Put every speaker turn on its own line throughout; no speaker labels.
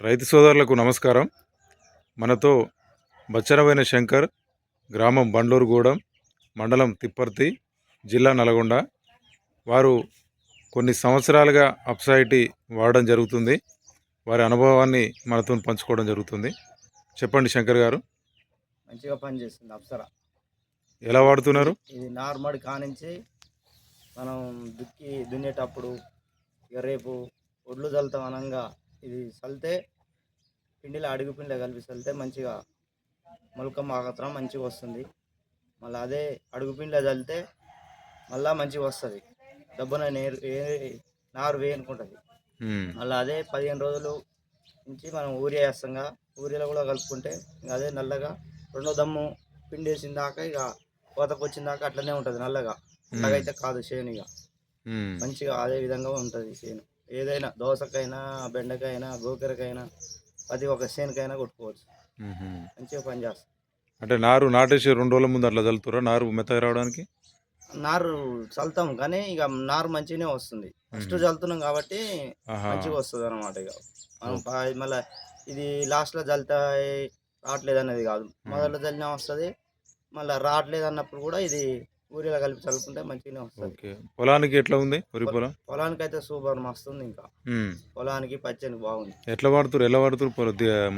రైతు సోదరులకు నమస్కారం. మనతో బచ్చనమైన శంకర్ గ్రామం బండ్లూరుగూడెం మండలం తిప్పర్తి జిల్లా నల్గొండ. వారు కొన్ని సంవత్సరాలుగా అప్సైటీ వాడడం జరుగుతుంది. వారి అనుభవాన్ని మనతో పంచుకోవడం జరుగుతుంది. చెప్పండి శంకర్ గారు.
మంచిగా పనిచేస్తుంది అప్సర.
ఎలా వాడుతున్నారు?
ఇది నార్మల్ కానించి మనం దుక్కి దున్నేటప్పుడు ఇక రేపు ఒడ్లు చల్లుతాం అనంగా ఇది చల్లితే పిండిలో అడుగు పిండిలో కలిపి చల్లితే మంచిగా మొలక మాత్రం మంచిగా వస్తుంది. మళ్ళీ అదే అడుగు పిండిలో చల్లితే మళ్ళా మంచిగా వస్తుంది. దెబ్బన నేరు ఏ- నారు వేయనుకుంటుంది. మళ్ళీ అదే పదిహేను రోజులు నుంచి మనం ఊరియా వేస్తాంగా ఊరియాలో కూడా కలుపుకుంటే ఇంకా అదే నల్లగా రెండో దమ్ము పిండి వేసిన దాకా ఇక కోతకు వచ్చిన దాకా అట్లనే ఉంటుంది నల్లగా. అయితే కాదు చేను ఇక మంచిగా అదే విధంగా ఉంటుంది చేను. ఏదైనా దోసకైనా బెండకైనా గోకరకైనా ప్రతి ఒక్క చేనుకైనా కొట్టుకోవచ్చు. మంచిగా పనిచేస్తుంది
అంటే నారు నాటేసి రెండు రోజుల ముందు అట్లా చల్లుతురా నారు మెత్తగా రావడానికి?
నారు చల్లుతాం కానీ ఇక నారు మంచిగానే వస్తుంది. ఫస్ట్ చల్లుతున్నాం కాబట్టి. మంచిగా వస్తుంది అనమాట ఇక. మనం మళ్ళా ఇది లాస్ట్లో చల్లితే రావట్లేదు అనేది కాదు. మొదట్లో చల్లినా వస్తుంది మళ్ళీ రావట్లేదు అన్నప్పుడు కూడా ఇది ఊరిలో కలిపి చల్లుకుంటే మంచిగానే వస్తుంది.
పొలానికి ఎట్లా ఉంది వరి పొలం
పొలానికి అయితే సూపర్ మస్తుంది ఇంకా. పొలానికి పచ్చని బాగుంది.
ఎట్లా వాడుతురు ఎలా వాడుతురు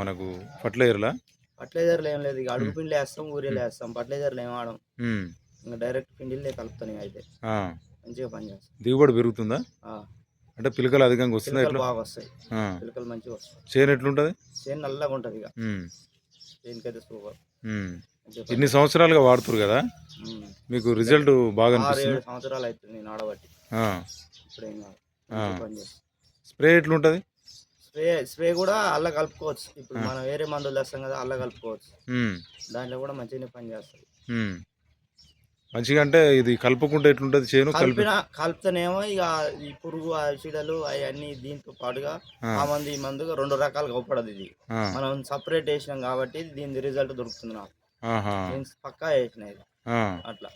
మనకు ఫర్టిలైజర్లా?
ఫర్టిలైజర్లు ఏం లేదు ఇక అడుగు పిండిలు వేస్తాం ఊరిలో వేస్తాం. ఫర్టిలైజర్లు ఏం వాడం. ఇంకా డైరెక్ట్ పిండిలే కలుపుతాను అయితే. మంచిగా పనిచేస్తాం
దిగుబడి పెరుగుతుందా? అంటే పిలకలు అధికంగా ఎట్లా?
బాగా వస్తాయి. పిలకలు మంచిగా వస్తాయి.
చేను ఎట్లుంటుంది?
చేను నల్లగా ఉంటుంది ఇక మంచిగా
ఇన్ని సంవత్సరాలుగా వాడుతురు కదా. మీకు రిజల్ట్ బాగా అనిపిస్తుంది?
సంవత్సరాలు అవుతుంది నేను ఆడబట్టి. పనిచేస్తుంది
స్ప్రే ఎట్లుంటుంది?
స్ప్రే స్ప్రే కూడా అల్ల కలుపుకోవచ్చు. ఇప్పుడు. మనం వేరే మందులు తెస్తాం కదా అల్ల కలుపుకోవచ్చు. దాంట్లో కూడా మంచిగానే పని చేస్తుంది
ఉమ్. మంచిగా అంటే ఇది కలుపుకుంటే ఎట్లుంటుంది చేను? కలిపి
కలిపిన కలిపితేనేమో ఇక ఈ పురుగు ఆ చీడలు అవన్నీ దీంతో పాటుగా
ఆ.
మందు ఈ మందు రెండు రకాలుగా ఉపడదు ఇది. మనం సపరేట్ వేసినాం కాబట్టి దీని రిజల్ట్ దొరుకుతుంది నాకు. పక్కా వేసిన ఇది. అట్లా.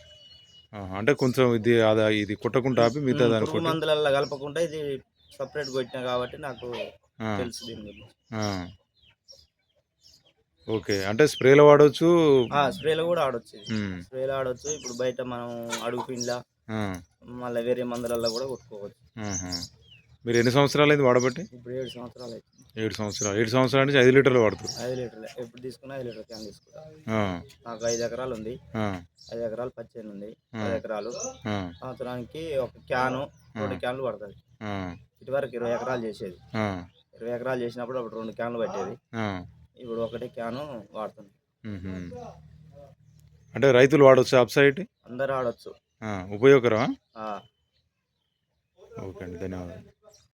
అంటే కొంచెం ఇది ఇది కొట్టకుండా ఆపి మిగతా దాని
మందులలో కలపకుండా ఇది సపరేట్ కొట్టినా కాబట్టి నాకు తెలుసు దీని గురించి.
ఓకే అంటే స్ప్రేలో వాడవచ్చు
ఆ స్ప్రేలో కూడా ఆడొచ్చు. స్ప్రేలో ఆడొచ్చు ఇప్పుడు బయట మనం అడుగు పిండిలా. మళ్ళీ వేరే మందులలో కూడా కొట్టుకోవచ్చు.
మీరు ఎన్ని సంవత్సరాలు అయింది వాడబట్టి
ఇప్పుడు ఏడు సంవత్సరాలు
ఏడు సంవత్సరాలు ఏడు సంవత్సరాల నుంచి ఐదు లీటర్లు వాడుతారు
ఐదు లీటర్లు ఎప్పుడు తీసుకున్నా ఐదు లీటర్ క్యాన్ తీసుకుంటా
ఆ.
నాకు ఐదు ఎకరాలు ఉంది. ఐదు ఎకరాలు పచ్చేను ఉంది. పది ఎకరాలు. సంవత్సరానికి ఒక క్యాను రెండు క్యాన్లు పడుతుంది
ఆ.
ఇటువరకు ఇరవై ఎకరాలు చేసేది. ఇరవై ఎకరాలు చేసినప్పుడు అప్పుడు రెండు క్యాన్లు పట్టేది. ఇప్పుడు ఒకటే క్యాను వాడుతుంది
మ్మ్. అంటే రైతులు వాడవచ్చు అప్సైట్
అందరూ ఆడొచ్చు.
ఉపయోగకరమా?
ఆ.
ఓకే అండి ధన్యవాదాలు.